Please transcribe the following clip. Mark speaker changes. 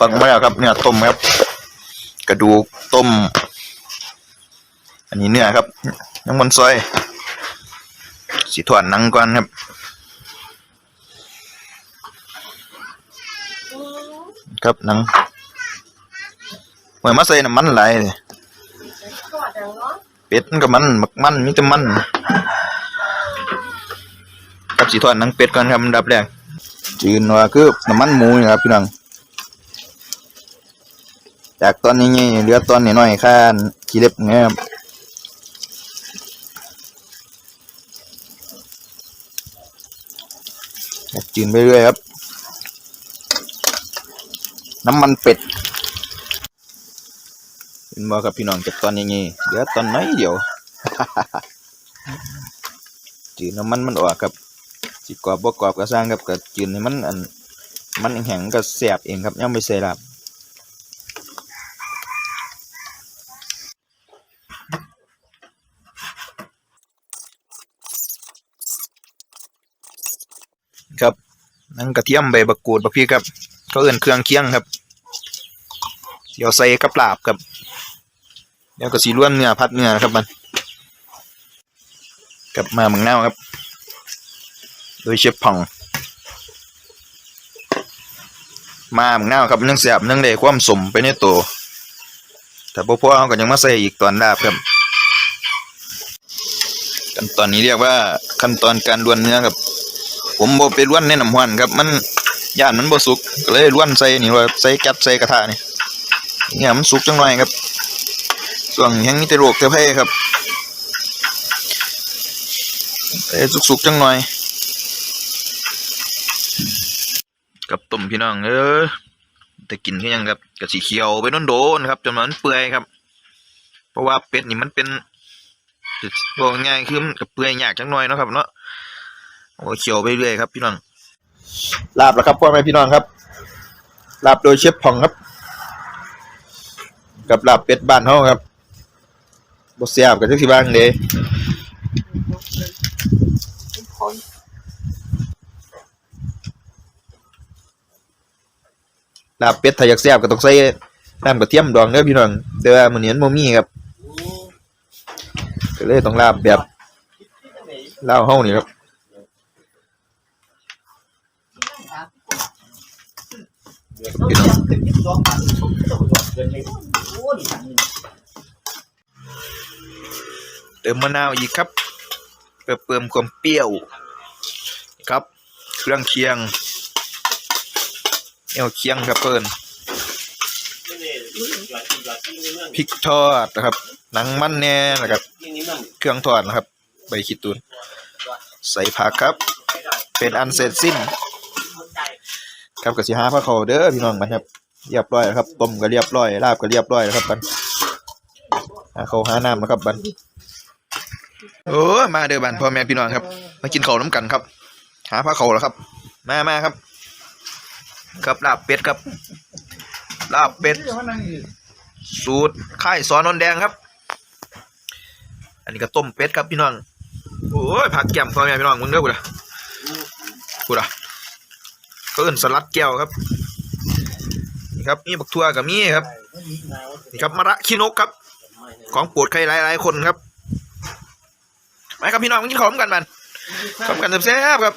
Speaker 1: ปังมาแล้วครับ เนี่ยต้มครับ กระดูกต้ม อันนี้เนื้อครับยังมันซอยสีถอนนังก่อนครับครับนังเหมือนมาใส่น้ำมันหลเลย
Speaker 2: เป็
Speaker 1: ดมันก็มันหมักมันมีแต่มันกับสีถอนนังเป็ดก่อนครับดับแรกจืนว่าคือน้ำมันหมูนี่ครับพี่น้อง จากตอนนี้เหลือตอนนี้น้อยๆค่าขี้เล็บเงี้ยครับจืนไปเรื่อยครับ น้ำมันเป็ดเห็นบ่ครับพี่น้องจากตอนนี้เหลือตอนน้อยเดียวจืนน้ำมันมันออกครับสิกรอบบ่กรอบก็สร้างครับก็จืนให้มันอันมันแห้งก็แสบเองครับยังไม่ใส่ลาบ ครับนั่นกระเทียมใบบักกูดบักพริกครับเขาเอื่นเครื่องเคียงครับเดี๋ยวใส่กับลาบครับเดี๋ยวก็สีล้วนเนื้อพัดเนื้อนะครับมันกับมาเหมังเน่าวครับ โดยเชฟผ่อง มาเหมังเน่าวครับนึ่งเสียบนึ่งเลยความสมไปในตัวแต่พอพอเขาก็ยังมาใส่อีกตอนลาบครับขั้นตอนนี้เรียกว่าขั้นตอนการล้วนเนื้อครับ ผมบ่ไปล้วนในน้ำห้อนครับ มันย่านมันบ่สุกก็เลยล้วนใส่นี่ว่าใส่จัดใส่กระทะนี่เนี่ยมันสุกจังหน่อยครับ ส่วนแห่งนี้แต่โรคแต่ไผครับเอ้สุกๆจังหน่อยกับต้มพี่น้องเออแต่กินคือหยังครับกะสีเขียวไปนโดนครับจนมันเปื่อยครับ เพราะว่าเป็ดนี่มันเป็นบอกง่ายคือมันก็เปื่อยยากจังหน่อยนะครับเนาะ โอ้เขียวไปเรื่อยครับพี่น้องลาบแล้วครับพ่อแม่พี่น้องครับลาบโดยเชฟผ่องครับ กับลาบเป็ดบ้านเฮาครับบ่เสียบกับทุกที่บ้านเลยลาบเป็ดถ้าอยากเสียบก็ต้องใส่น้ำกระเทียมดองเด้อพี่น้องแต่ว่ามื้อนี้มันบ่มีครับก็เลยต้องลาบแบบลาวเฮานี่ครับ พี่น้องเติมมะนาวอีกครับเพื่อเพิ่มความเปรี้ยวครับ เครื่องเคียงเอวเคียงครับเพิ่นพริกทอดนะครับ หนังมันแน่นะครับ เครื่องทอดนะครับ ใบขีตูนใส่ผักครับ เป็นอันเสร็จสิ้น ครับกับสิหาพระเขาเด้อพี่น้องมันครับเรียบร้อยแล้วครับต้มก็เรียบร้อยลาบก็เรียบร้อยแล้วครับบันหาเขาหาน้ำนะครับบันโอ้มาเด้อบันพ่อแม่พี่น้องครับ มากินข้าวน้ำกันครับ หาพระเขาแล้วครับ มามาครับ ครับลาบเป็ดครับ ลาบเป็ด สูตรค่ายสอนนนแดงครับ อันนี้ก็ต้มเป็ดครับพี่น้องโอ้ยผักแก้มพ่อแม่พี่น้องมึงเด้อกูละกูละ เขาเอิ้นสลัดแก้วครับนี่ครับมีบักทั่วกับมีครับนี่ครับมะระขี้นกครับ ของโปรดใครหลายๆคนครับไปครับพี่น้องกินของกันมันขอบกันแซ่บๆครับ